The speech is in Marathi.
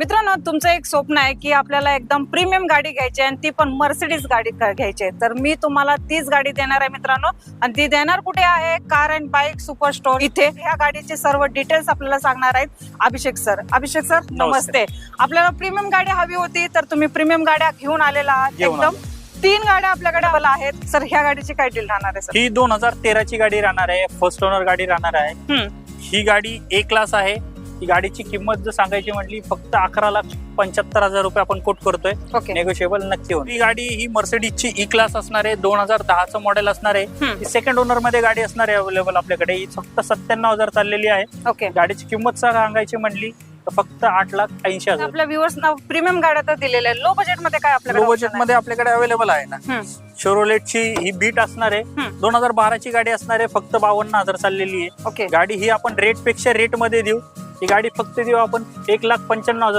मित्रांनो तुमचं एक स्वप्न आहे की आपल्याला एकदम प्रीमियम गाडी घ्यायची आहे आणि ती पण मर्सिडीज गाडी घ्यायची आहे. तर मी तुम्हाला तीच गाडी देणार आहे मित्रांनो. आणि ती देणार कुठे आहे? Car and bike super store इथे. ह्या गाडीचे सर्व डिटेल्स आपल्याला सांगणार आहेत अभिषेक सर अभिषेक सर नमस्ते. आपल्याला प्रीमियम गाडी हवी होती तर तुम्ही प्रीमियम गाड्या घेऊन आलेला आहात. एकदम तीन गाड्या आपल्याकडे मला आहेत. सर ह्या गाडीची काय डील राहणार आहे सर ही दोन हजार तेराची गाडी राहणार आहे. फर्स्ट ओनर गाडी राहणार आहे. ही गाडी ए क्लास आहे. ही गाडीची किंमत जर सांगायची म्हटली फक्त अकरा लाख पंच्याहत्तर हजार रुपये आपण कोट करतोय. नेगोशिएबल नक्की होईल ही गाडी ही मर्सिडीजची ई क्लास असणार आहे दोन हजार दहाचं मॉडेल असणार आहे. सेकंड ओनरमध्ये गाडी असणार आहे अवेलेबल आपल्याकडे. ही फक्त सत्त्याण्णव हजार चाललेली आहे. ओके गाडीची किंमत सांगायची म्हटली तर फक्त आठ लाख ऐंशी हजार. आपल्या व्ह्युअर्स प्रीमियम गाड्या तर दिलेल्या आहेत. लो बजेटमध्ये काय आपल्याकडे लो बजेटमध्ये आपल्याकडे अवेलेबल आहे ना. शेरोलेटची ही बीट असणार आहे. दोन हजार बाराची गाडी असणार आहे फक्त बावन्न हजार चाललेली आहे. ओके गाडी ही आपण रेटपेक्षा रेटमध्ये देऊ. ही गाडी फक्त देऊ आपण एक लाख पंच्याण्णव हजार